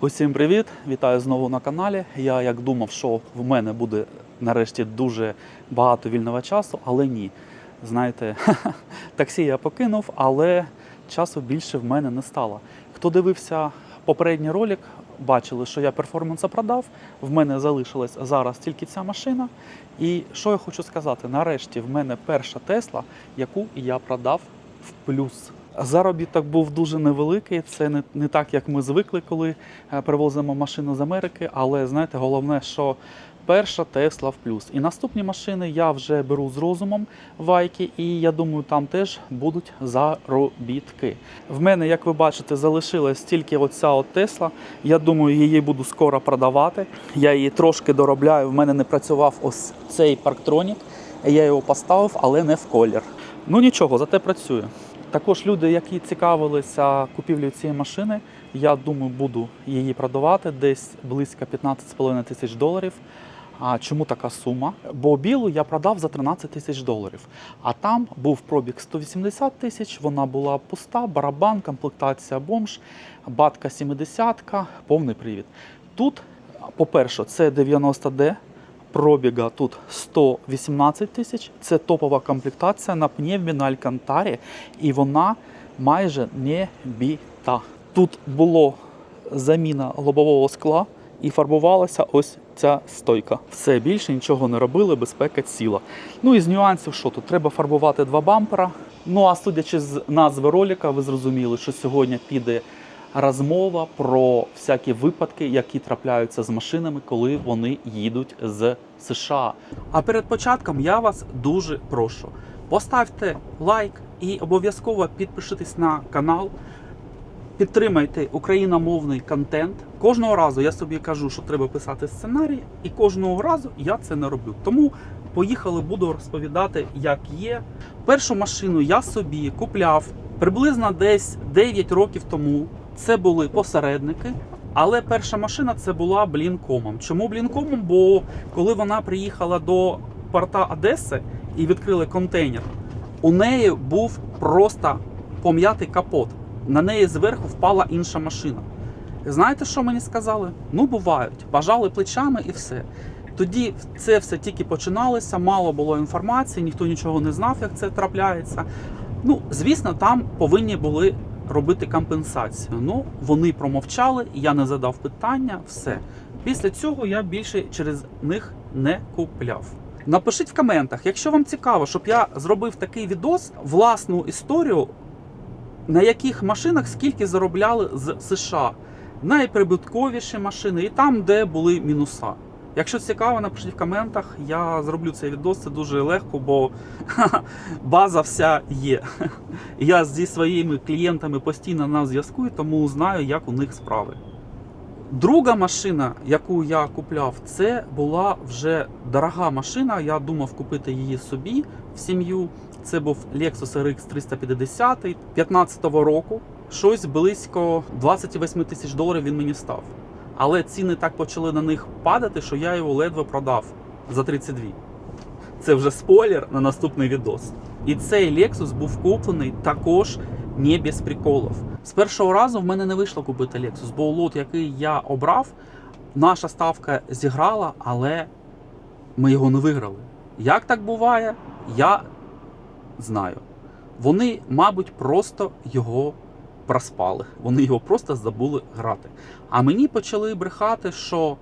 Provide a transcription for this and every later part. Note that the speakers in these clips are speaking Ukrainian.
Усім привіт! Вітаю знову на каналі. Я як думав, що в мене буде нарешті дуже багато вільного часу, але ні. Знаєте, таксі я покинув, але часу більше в мене не стало. Хто дивився попередній ролик, бачили, що я перформанса продав. В мене залишилась зараз тільки ця машина. І що я хочу сказати? Нарешті в мене перша Тесла, яку я продав в плюс. Заробіток був дуже невеликий. Це не, не так, як ми звикли, коли е, привозимо машину з Америки. Але знаєте, головне, що перша Тесла в плюс. І наступні машини я вже беру з розумом вайки, і я думаю, там теж будуть заробітки. В мене, як ви бачите, залишилась тільки оця от Тесла. Я думаю, її буду скоро продавати. Я її трошки доробляю. В мене не працював ось цей парктронік. Я його поставив, але не в колір. Ну нічого, зате працює. Також люди, які цікавилися купівлею цієї машини, я думаю, буду її продавати десь близько 15,5 тисяч доларів. А чому така сума? Бо білу я продав за 13 тисяч доларів. А там був пробіг 180 тисяч, вона була пуста, барабан, комплектація бомж, батка 70, повний привід. Тут, по-перше, це 90D, пробіга тут 118 тисяч. Це топова комплектація на пневмі на Алькантарі, і вона майже не біта. Тут було заміна лобового скла і фарбувалася ось ця стойка. Все більше нічого не робили, безпека ціла. Ну і з нюансів, що тут треба фарбувати два бампера. Ну а судячи з назви ролика, ви зрозуміли, що сьогодні піде розмова про всякі випадки, які трапляються з машинами, коли вони їдуть з США. А перед початком я вас дуже прошу. Поставте лайк і обов'язково підпишитесь на канал. Підтримайте україномовний контент. Кожного разу я собі кажу, що треба писати сценарій, і кожного разу я це не роблю. Тому поїхали, буду розповідати, як є. Першу машину я собі купляв приблизно десь 9 років тому. Це були посередники. Але перша машина це була блінкомом. Чому блінкомом? Бо коли вона приїхала до порта Одеси і відкрили контейнер, у неї був просто пом'ятий капот. На неї зверху впала інша машина. Знаєте, що мені сказали? Ну, бувають, бажали плечами і все. Тоді це все тільки починалося, мало було інформації, ніхто нічого не знав, як це трапляється. Ну, звісно, там повинні були робити компенсацію. Ну, вони промовчали, я не задав питання, все. Після цього я більше через них не купляв. Напишіть в коментах, якщо вам цікаво, щоб я зробив такий відос, власну історію, на яких машинах скільки заробляли з США. Найприбутковіші машини і там, де були мінуса. Якщо цікаво, напишіть в коментах, я зроблю цей відос, це дуже легко, бо база вся є. Я зі своїми клієнтами постійно на зв'язку, тому знаю, як у них справи. Друга машина, яку я купляв, це була вже дорога машина. Я думав купити її собі в сім'ю. Це був Lexus RX 350 15 року. Щось близько 28 тисяч доларів він мені став. Але ціни так почали на них падати, що я його ледве продав за 32. Це вже спойлер на наступний відос. І цей Lexus був куплений також не без приколів. З першого разу в мене не вийшло купити Lexus, бо лот, який я обрав, наша ставка зіграла, але ми його не виграли. Як так буває, я знаю. Вони, мабуть, просто його проспали. Вони його просто забули грати. А мені почали брехати, що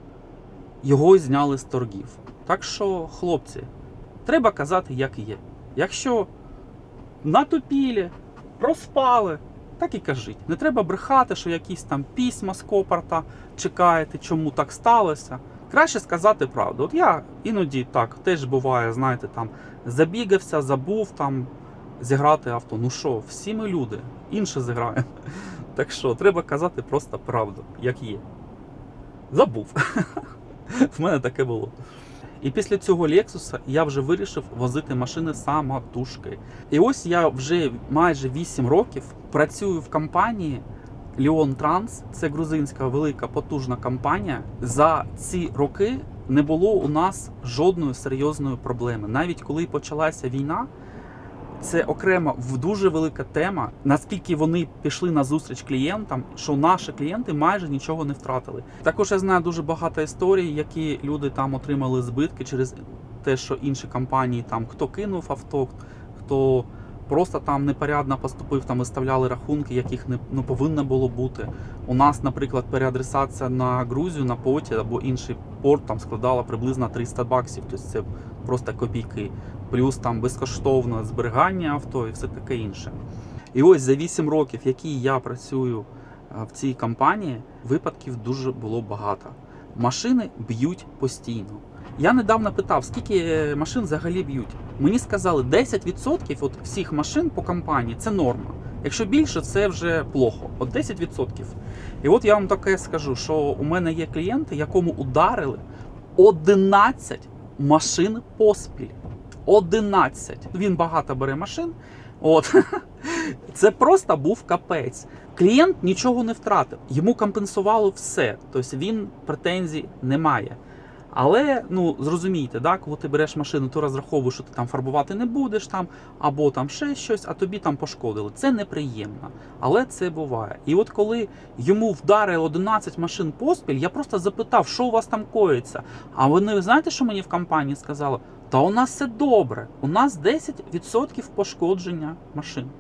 його зняли з торгів. Так що, хлопці, треба казати, як є. Якщо натупілі, проспали, так і кажіть. Не треба брехати, що якісь там письма з копорта чекаєте, чому так сталося. Краще сказати правду. От я іноді так теж буває, знаєте, там забігався, забув там зіграти авто. Ну що, всі ми люди, інше зіграємо. Так що, треба казати просто правду, як є. Забув. В мене таке було. І після цього Lexus я вже вирішив возити машини самотужки. І ось я вже майже 8 років працюю в компанії Leon Trans. Це грузинська велика потужна компанія. За ці роки не було у нас жодної серйозної проблеми. Навіть коли почалася війна, це окрема в дуже велика тема. Наскільки вони пішли на зустріч клієнтам, що наші клієнти майже нічого не втратили. Також я знаю дуже багато історій, які люди там отримали збитки через те, що інші компанії там хто кинув авто, хто просто там непорядно поступив, там виставляли рахунки, яких не, не повинно було бути. У нас, наприклад, переадресація на Грузію на поті або інший порт там складала приблизно 300 баксів. Тобто це просто копійки. Плюс там безкоштовне зберігання авто і все таке інше. І ось за 8 років, які я працюю е, в цій компанії, випадків дуже було багато. Машини б'ють постійно. Я недавно питав, скільки е, машин взагалі б'ють. Мені сказали, 10% от всіх машин по компанії це норма. Якщо більше, це вже плохо. От 10%. І от я вам таке скажу, що у мене є клієнти, якому ударили 11 машин поспіль. 11. Він багато бере машин. От. Це просто був капець. Клієнт нічого не втратив. Йому компенсувало все. Тобто він претензій не має. Але ну зрозумійте, да, коли ти береш машину, ти розраховуєш, що ти там фарбувати не будеш там, або там ще щось, а тобі там пошкодили. Це неприємно, але це буває. І от коли йому вдарили 11 машин поспіль, я просто запитав, що у вас там коїться. А вони знаєте, що мені в компанії сказали? Та у нас все добре. У нас 10% пошкодження машин.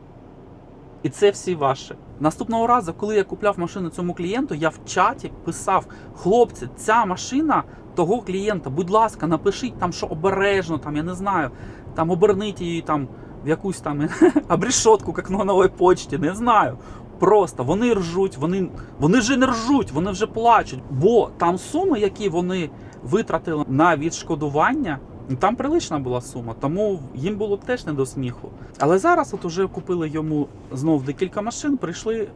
І це всі ваші. Наступного разу, коли я купляв машину цьому клієнту, я в чаті писав: хлопці, ця машина того клієнта, будь ласка, напишіть там, що обережно, там, я не знаю, там оберніть її там в якусь там обрешетку, як на новій почті, не знаю. Просто вони ржуть, вони, вони вже не ржуть, вони вже плачуть. Бо там суми, які вони витратили на відшкодування, ну, там прилична була сума, тому їм було б теж не до сміху. Але зараз от уже купили йому знов декілька машин, прийшли е,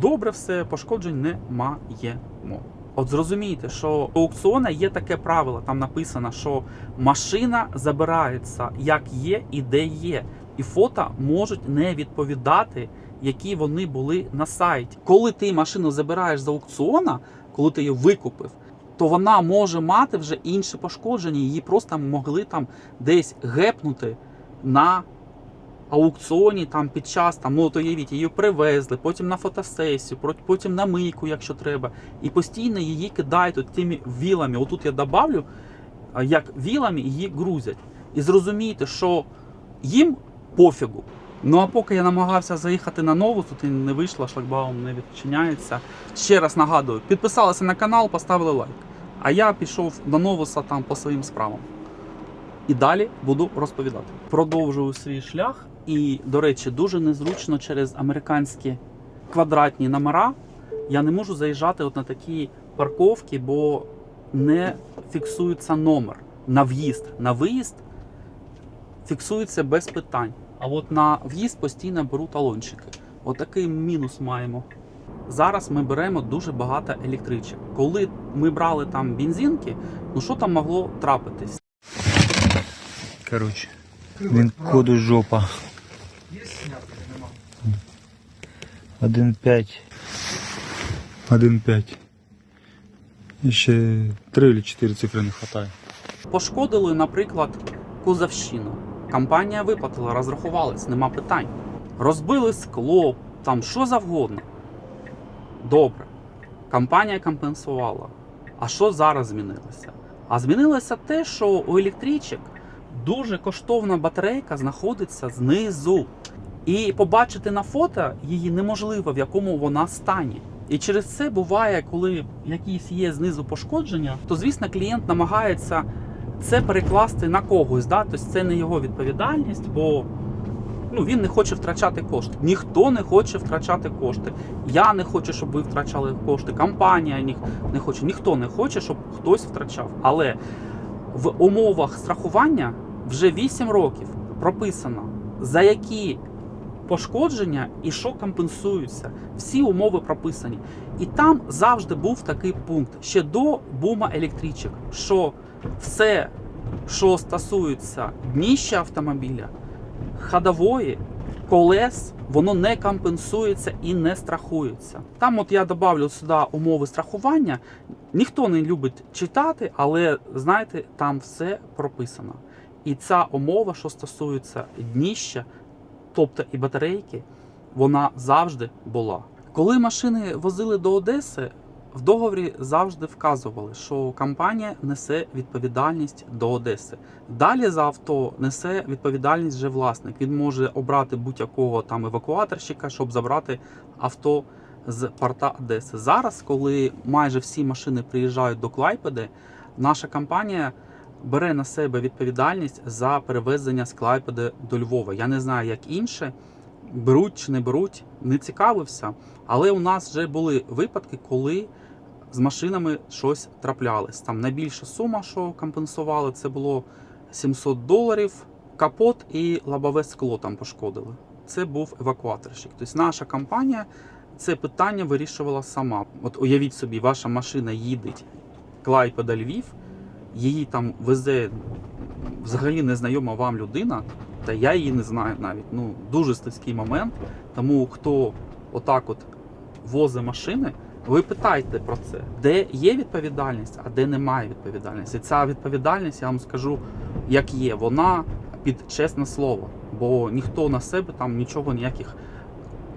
добре все, пошкоджень немає. От зрозумійте, що у аукціона є таке правило, там написано, що машина забирається як є і де є. І фото можуть не відповідати, які вони були на сайті. Коли ти машину забираєш з аукціона, коли ти її викупив, то вона може мати вже інші пошкодження. Її просто могли там десь гепнути на аукціоні там під час там, ну уявіть, її привезли, потім на фотосесію, потім на мийку, якщо треба. І постійно її кидають от тими вілами. Отут я добавлю, як вілами її грузять. І зрозумійте, що їм пофігу. Ну а поки я намагався заїхати на нову, тут і не вийшло, шлагбаум не відчиняється. Ще раз нагадую, підписалися на канал, поставили лайк. А я пішов до новуса там по своїм справам. І далі буду розповідати. Продовжую свій шлях. І, до речі, дуже незручно через американські квадратні номера. Я не можу заїжджати от на такі парковки, бо не фіксується номер на в'їзд. На виїзд фіксується без питань. А от на в'їзд постійно беру талончики. Отакий мінус маємо. Зараз ми беремо дуже багато електричок. Коли ми брали там бензинки, ну що там могло трапитись? Короче, він коду жопа. Є зняти? Нема. 1.5. 1.5. І ще 3 чи 4 цифри не вистачає. Пошкодили, наприклад, кузовщину. Компанія виплатила, розрахувалась, нема питань. Розбили скло, там що завгодно. Добре. Компанія компенсувала. А що зараз змінилося? А змінилося те, що у електричок дуже коштовна батарейка знаходиться знизу. І побачити на фото її неможливо, в якому вона стані. І через це буває, коли якісь є знизу пошкодження, то звісно клієнт намагається це перекласти на когось. Да? Тобто це не його відповідальність, бо ну, він не хоче втрачати кошти. Ніхто не хоче втрачати кошти. Я не хочу, щоб ви втрачали кошти. Компанія ні- не хоче, ніхто не хоче, щоб хтось втрачав. Але в умовах страхування вже 8 років прописано, за які пошкодження і що компенсуються. Всі умови прописані. І там завжди був такий пункт ще до бума електричок, що все, що стосується дніща автомобіля, ходової, колес, воно не компенсується і не страхується. Там, от я добавлю сюди умови страхування. Ніхто не любить читати, але знаєте, там все прописано. І ця умова, що стосується дніща, тобто і батарейки, вона завжди була. Коли машини возили до Одеси, в договорі завжди вказували, що компанія несе відповідальність до Одеси. Далі за авто несе відповідальність вже власник. Він може обрати будь-якого там евакуаторщика, щоб забрати авто з порта Одеси. Зараз, коли майже всі машини приїжджають до Клайпеди, наша компанія бере на себе відповідальність за перевезення з Клайпеди до Львова. Я не знаю, як інше. Беруть чи не беруть, не цікавився. Але у нас вже були випадки, коли з машинами щось траплялось. Там найбільша сума, що компенсували, це було 700 доларів. Капот і лобове скло там пошкодили. Це був евакуаторщик. Тобто наша компанія це питання вирішувала сама. От уявіть собі, ваша машина їде Клайпеда Львів, її там везе взагалі незнайома вам людина, та я її не знаю навіть. Ну, дуже слизький момент. Тому хто отак от возить машини, ви питайте про це, де є відповідальність, а де немає відповідальності. Ця відповідальність, я вам скажу, як є, вона під чесне слово, бо ніхто на себе там нічого ніяких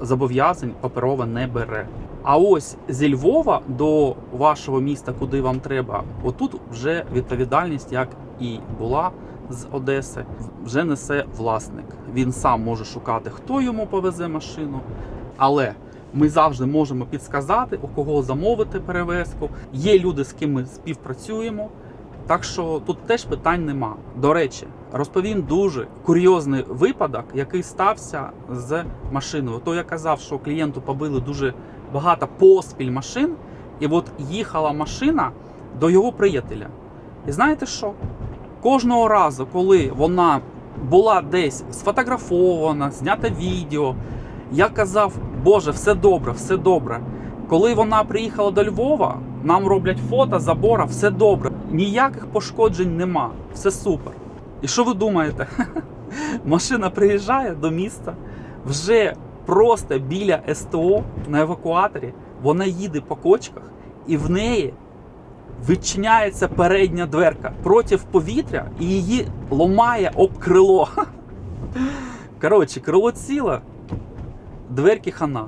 зобов'язань паперово не бере. А ось зі Львова до вашого міста, куди вам треба, отут вже відповідальність, як і була з Одеси, вже несе власник. Він сам може шукати, хто йому повезе машину. Але ми завжди можемо підсказати, у кого замовити перевезку. Є люди, з ким ми співпрацюємо. Так що тут теж питань нема. До речі, розповім дуже курйозний випадок, який стався з машиною. То я казав, що клієнту побили дуже багато поспіль машин, і от їхала машина до його приятеля. І знаєте що? Кожного разу, коли вона була десь сфотографована, знята відео, я казав, Боже, все добре, все добре. Коли вона приїхала до Львова, нам роблять фото забора, все добре. Ніяких пошкоджень нема, все супер. І що ви думаєте? Машина приїжджає до міста вже просто біля СТО на евакуаторі. Вона їде по кочках, і в неї відчиняється передня дверка проти повітря і її ломає об крило. Коротше, крило ціле, дверки хана.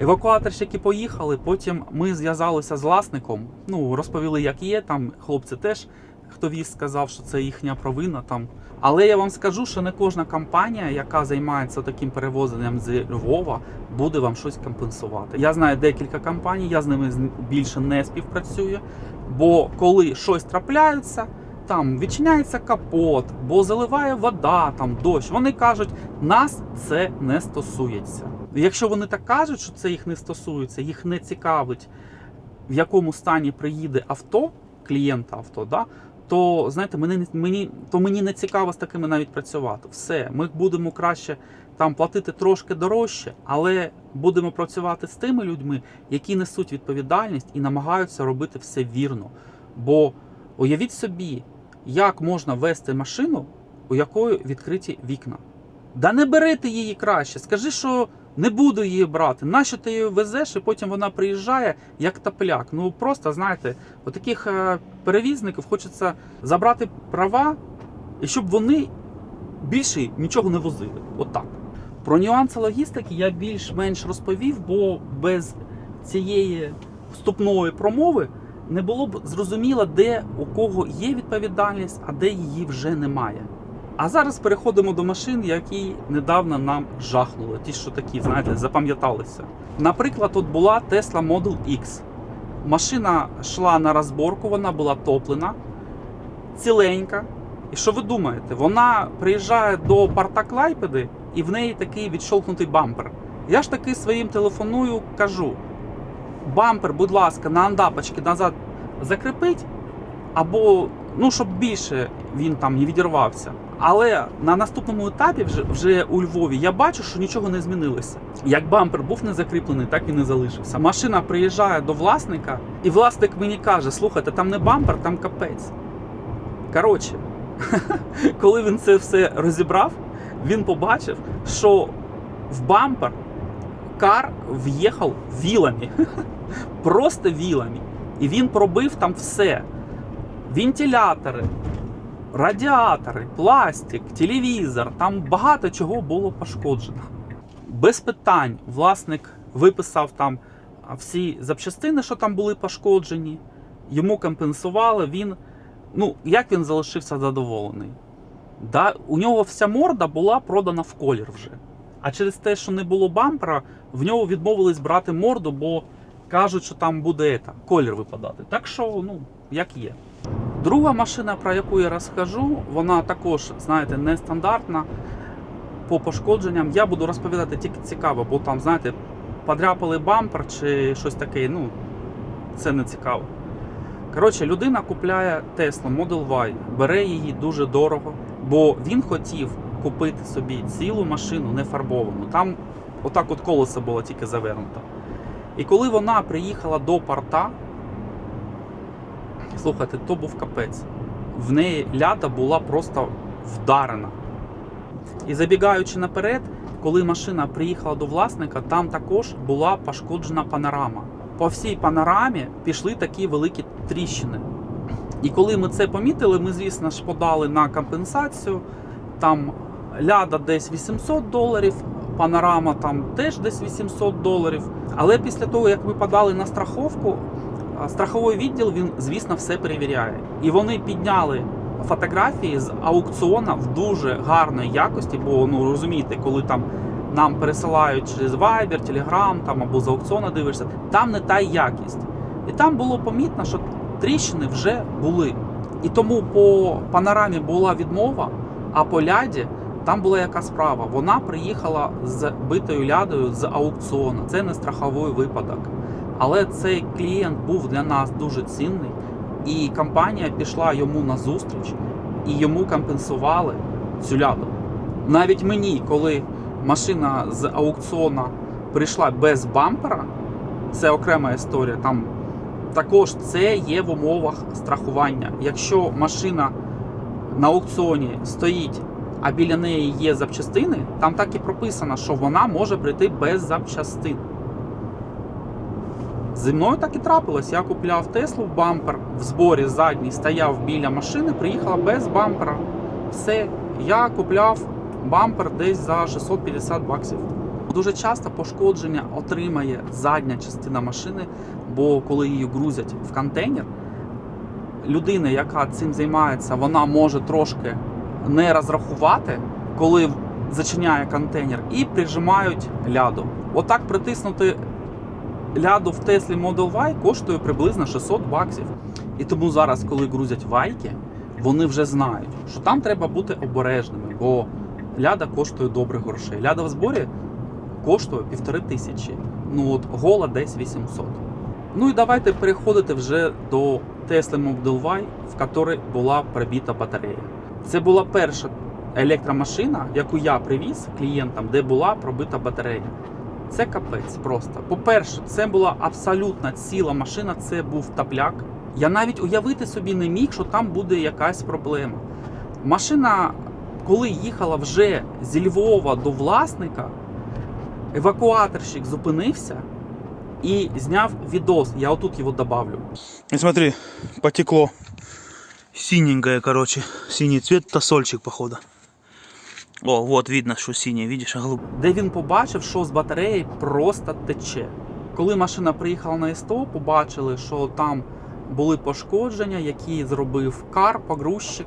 Евакуаторщики поїхали, потім ми зв'язалися з власником. Ну, розповіли, як є. Там хлопці теж, хто віз, сказав, що це їхня провина. Там. Але я вам скажу, що не кожна компанія, яка займається таким перевозенням з Львова, буде вам щось компенсувати. Я знаю декілька компаній, я з ними більше не співпрацюю. Бо коли щось трапляється, там відчиняється капот, бо заливає вода, там дощ. Вони кажуть, нас це не стосується. Якщо вони так кажуть, що це їх не стосується, їх не цікавить, в якому стані приїде авто, клієнта авто, да, то знаєте, мені, мені, то мені не цікаво з такими навіть працювати. Все, ми будемо краще там платити трошки дорожче, але будемо працювати з тими людьми, які несуть відповідальність і намагаються робити все вірно. Бо уявіть собі, як можна вести машину, у якої відкриті вікна. Да не бери ти її краще. Скажи, що не буду її брати. Нащо ти її везеш, і потім вона приїжджає як тапляк. Ну просто знаєте, у таких е, перевізників хочеться забрати права, і щоб вони більше нічого не возили. Отак. Про нюанси логістики я більш-менш розповів, бо без цієї вступної промови не було б зрозуміло, де у кого є відповідальність, а де її вже немає. А зараз переходимо до машин, які недавно нам жахнули. Ті, що такі, знаєте, запам'яталися. Наприклад, тут була Tesla Model X. Машина йшла на розборку, вона була топлена, ціленька. І що ви думаєте? Вона приїжджає до порта Клайпеди і в неї такий відщолкнутий бампер. Я ж таки своїм телефоную кажу: бампер, будь ласка, на андапочки назад закріпить, або ну, щоб більше він там не відірвався. Але на наступному етапі, вже, вже у Львові, я бачу, що нічого не змінилося. Як бампер був не закріплений, так і не залишився. Машина приїжджає до власника, і власник мені каже: слухайте, там не бампер, там капець. Коротше, коли він це все розібрав, він побачив, що в бампер кар в'їхав вілами. Просто вілами. І він пробив там все: вентилятори, радіатори, пластик, телевізор, там багато чого було пошкоджено. Без питань власник виписав там всі запчастини, що там були пошкоджені, йому компенсували. Він, ну, як він залишився задоволений? Да, у нього вся морда була продана в колір вже. А через те, що не було бампера, в нього відмовились брати морду, бо кажуть, що там буде ета, колір випадати. Так що, ну, як є. Друга машина, про яку я розкажу, вона також, знаєте, нестандартна по пошкодженням. Я буду розповідати тільки цікаво, бо там, знаєте, подряпали бампер чи щось таке, ну, це не цікаво. Коротше, людина купляє Tesla Model Y, бере її дуже дорого, бо він хотів купити собі цілу машину не фарбовану. Там отак от колесо було тільки завернуто. І коли вона приїхала до порта, слухайте, то був капець. В неї ляда була просто вдарена. І забігаючи наперед, коли машина приїхала до власника, там також була пошкоджена панорама. По всій панорамі пішли такі великі тріщини. І коли ми це помітили, ми, звісно ж, подали на компенсацію. Там ляда десь 800 доларів, панорама там теж десь 800 доларів. Але після того, як ми подали на страховку, страховий відділ він, звісно, все перевіряє. І вони підняли фотографії з аукціона в дуже гарної якості, бо ну розумієте, коли там нам пересилають через Viber, Telegram там або з аукціону дивишся, там не та якість. І там було помітно, що тріщини вже були. І тому по панорамі була відмова, а по ляді там була яка справа. Вона приїхала з битою лядою з аукціону. Це не страховий випадок. Але цей клієнт був для нас дуже цінний, і компанія пішла йому на зустріч і йому компенсували цю ляду. Навіть мені, коли машина з аукціона прийшла без бампера, це окрема історія. Там також це є в умовах страхування. Якщо машина на аукціоні стоїть, а біля неї є запчастини, там так і прописано, що вона може прийти без запчастин. Зі мною так і трапилось. Я купляв Теслу бампер в зборі задній, стояв біля машини, приїхала без бампера. Все, я купляв бампер десь за 650 баксів. Дуже часто пошкодження отримає задня частина машини, бо коли її грузять в контейнер, людина, яка цим займається, вона може трошки не розрахувати, коли зачиняє контейнер, і прижимають ляду. Отак притиснути ляду в Теслі Model Y коштує приблизно 600 баксів. І тому зараз, коли грузять вайки, вони вже знають, що там треба бути обережними, бо ляда коштує добрих грошей. Ляда в зборі коштує півтори тисячі. Ну от гола десь 800. Ну і давайте переходити вже до Tesla Model Y, в якій була пробита батарея. Це була перша електромашина, яку я привіз клієнтам, де була пробита батарея. Це капець просто. По-перше, це була абсолютно ціла машина, це був тапляк. Я навіть уявити собі не міг, що там буде якась проблема. Машина, коли їхала вже зі Львова до власника, евакуаторщик зупинився і зняв відос. Я отут його добавлю. Смотри, потекло. Синенькое, короче. Синий цвет, тосольчик, походу. О, вот видно, что синий, видишь, голуб. де він побачив, що з батареї просто тече. Коли машина приїхала на СТО, побачили, що там були пошкодження, які зробив кар, погрузчик.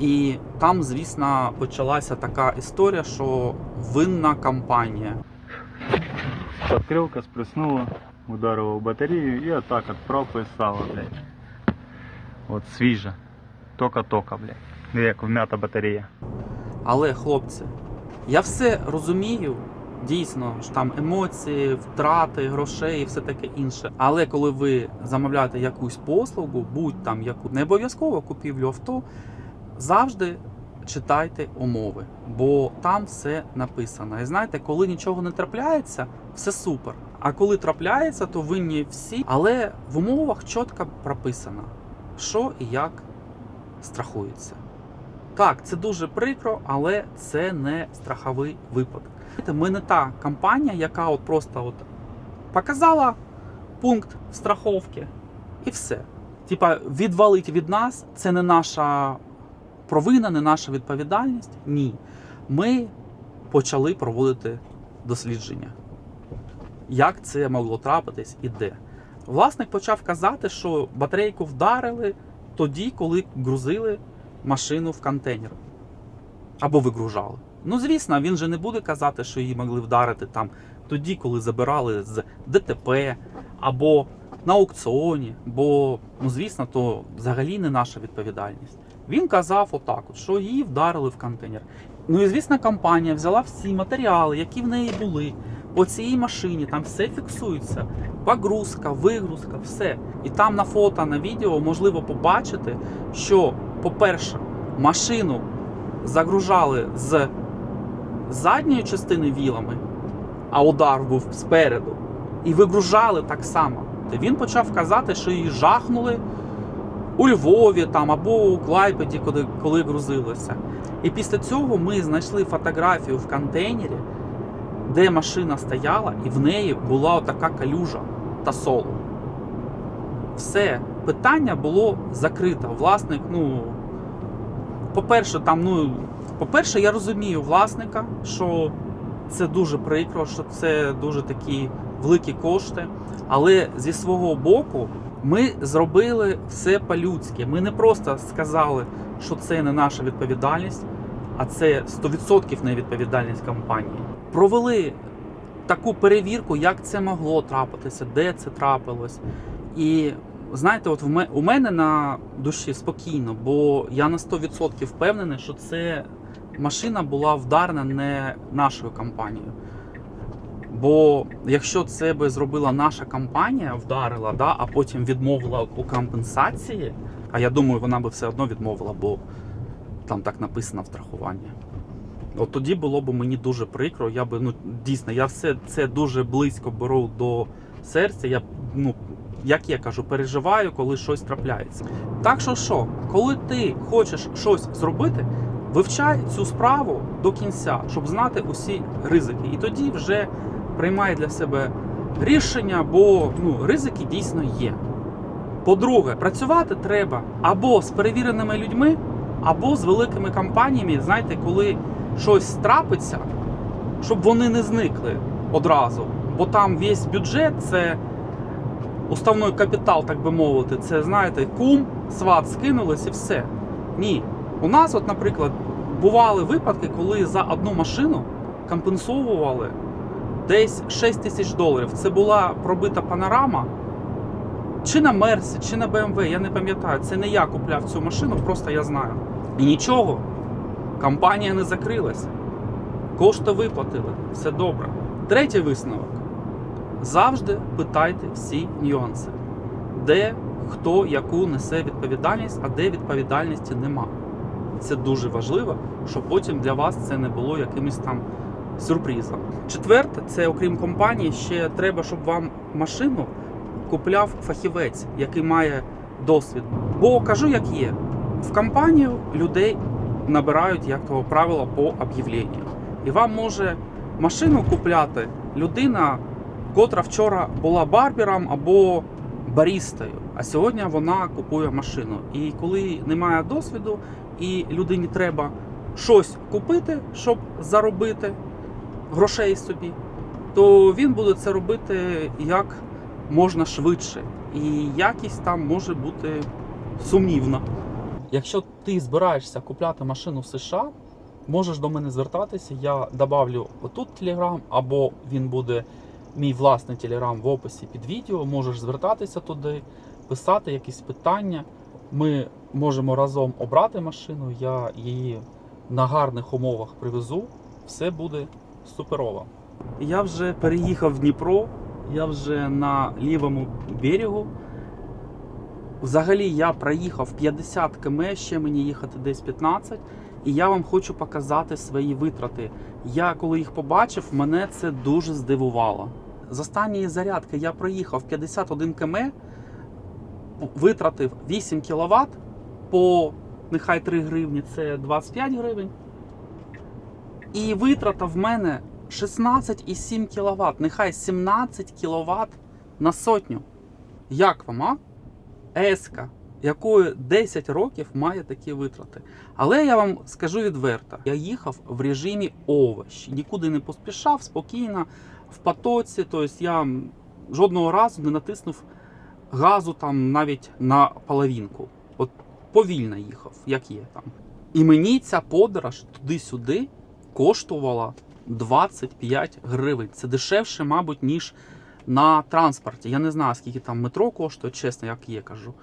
І там, звісно, почалася така історія, що винна компанія. Подкрылка сплеснула, ударила в батарею и вот так от прописала, блядь. Вот свіжа. Тока-тока, блядь. Як вмята батарея. Але, хлопці, я все розумію. Дійсно, що там емоції, втрати грошей і все таке інше. Але коли ви замовляєте якусь послугу, будь там яку не обов'язково купівлю авто, завжди читайте умови, бо там все написано. І знаєте, коли нічого не трапляється, все супер. А коли трапляється, то винні всі. Але в умовах чітко прописано, що і як страхується. Так, це дуже прикро, але це не страховий випадок. Ми не та компанія, яка от просто от показала пункт страховки і все. Типа, відвалить від нас, це не наша провина, не наша відповідальність? Ні. Ми почали проводити дослідження. Як це могло трапитись і де? Власник почав казати, що батарейку вдарили тоді, коли грузили машину в контейнер. Або вигружали. Ну, звісно, він же не буде казати, що її могли вдарити там тоді, коли забирали з ДТП або на аукціоні, бо, ну, звісно, то взагалі не наша відповідальність. Він казав отак, от, що її вдарили в контейнер. Ну і звісно, компанія взяла всі матеріали, які в неї були по цій машині, там все фіксується. Погрузка, вигрузка, все. І там на фото, на відео можливо побачити, що, по-перше, машину загружали з задньої частини вілами, а удар був спереду, і вигружали так само. Та він почав казати, що її жахнули у Львові там або у Клайпеді, коли, коли грузилося. І після цього ми знайшли фотографію в контейнері, де машина стояла, і в неї була така калюжа та соло. Все, питання було закрите. Власник, ну, по-перше, там, ну, по-перше, я розумію власника, що це дуже прикро, що це дуже такі великі кошти. Але зі свого боку ми зробили все по-людськи. Ми не просто сказали, що це не наша відповідальність, а це 100% не відповідальність компанії. Провели таку перевірку, як це могло трапитися, де це трапилось. І знаєте, от у мене на душі спокійно, бо я на 100% впевнений, що це машина була вдарена не нашою компанією. Бо якщо це би зробила наша компанія, вдарила, да, а потім відмовила у компенсації, а я думаю, вона би все одно відмовила, бо там так написано в страхуванні. От тоді було б мені дуже прикро. Я би, ну дійсно, я все це дуже близько беру до серця. Я, ну, як я кажу, переживаю, коли щось трапляється. Так що що, коли ти хочеш щось зробити, вивчай цю справу до кінця, щоб знати усі ризики. І тоді вже приймай для себе рішення, бо ну, ризики дійсно є. По-друге, працювати треба або з перевіреними людьми, або з великими компаніями, знаєте, коли щось трапиться, щоб вони не зникли одразу. Бо там весь бюджет це уставний капітал, так би мовити. Це, знаєте, кум, сват скинулись і все. Ні. У нас, от, наприклад, бували випадки, коли за одну машину компенсовували десь 6 тисяч доларів. Це була пробита панорама. Чи на Мерсі, чи на BMW, я не пам'ятаю. Це не я купляв цю машину, просто я знаю. І нічого. Компанія не закрилася. Кошти виплатили, все добре. Третій висновок. Завжди питайте всі нюанси. Де, хто, яку несе відповідальність, а де відповідальності нема. Це дуже важливо, щоб потім для вас це не було якимось там сюрпризом. Четверте, це окрім компанії, ще треба, щоб вам машину купляв фахівець, який має досвід. Бо кажу, як є, в компанію людей набирають, як того правила, по об'явленню. І вам може машину купляти людина, котра вчора була барбером або барістою, а сьогодні вона купує машину. І коли немає досвіду, і людині треба щось купити, щоб заробити грошей собі, то він буде це робити як можна швидше. І якість там може бути сумнівна. Якщо ти збираєшся купляти машину в США, можеш до мене звертатися. Я добавлю отут телеграм, або він буде мій власний телеграм в описі під відео. Можеш звертатися туди, писати якісь питання. Ми можемо разом обрати машину. Я її на гарних умовах привезу. Все буде суперово. Я вже переїхав в Дніпро, я вже на лівому берегу. Взагалі я проїхав 50 км, ще мені їхати десь 15, і я вам хочу показати свої витрати. Я коли їх побачив, мене це дуже здивувало. З останньої зарядки я проїхав 51 км, витратив 8 кВт по нехай 3 гривні, це 25 гривень. І витрата в мене 16,7 кВт, нехай 17 кВт на сотню. Як вам, а? Еска, якою 10 років має такі витрати. Але я вам скажу відверто: я їхав в режимі овощ, нікуди не поспішав, спокійно, в потоці. Тобто я жодного разу не натиснув газу там навіть на половинку. От повільно їхав, як є там. І мені ця подорож туди-сюди коштувала 25 гривень. Це дешевше, мабуть, ніж на транспорті. Я не знаю, скільки там метро коштує, чесно, як є, кажу.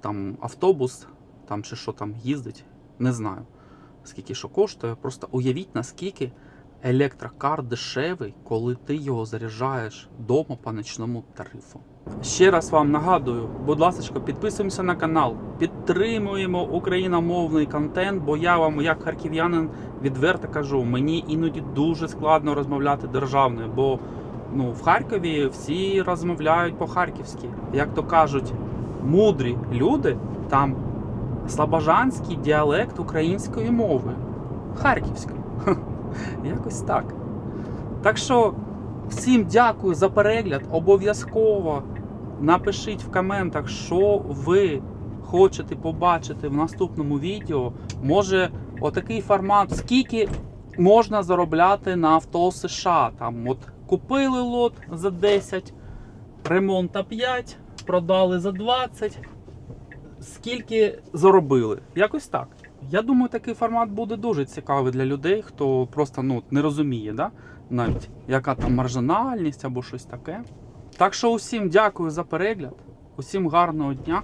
Там автобус там чи що там їздить, не знаю. Скільки що коштує. Просто уявіть, наскільки електрокар дешевий, коли ти його заряджаєш вдома по нічному тарифу. Ще раз вам нагадую, будь ласка, підписуємося на канал, підтримуємо україномовний контент, бо я вам, як харків'янин, відверто кажу, мені іноді дуже складно розмовляти державною, бо ну, в Харкові всі розмовляють по-харківськи. Як то кажуть, мудрі люди, там слобожанський діалект української мови. Харківської. Якось так. Так що всім дякую за перегляд. Обов'язково напишіть в коментах, що ви хочете побачити в наступному відео. Може, отакий формат, скільки можна заробляти на авто США. Там от купили лот за 10, ремонта 5, продали за 20. Скільки заробили? Якось так. Я думаю, такий формат буде дуже цікавий для людей, хто просто ну, не розуміє, да? навіть яка там маржинальність або щось таке. Так що усім дякую за перегляд, усім гарного дня.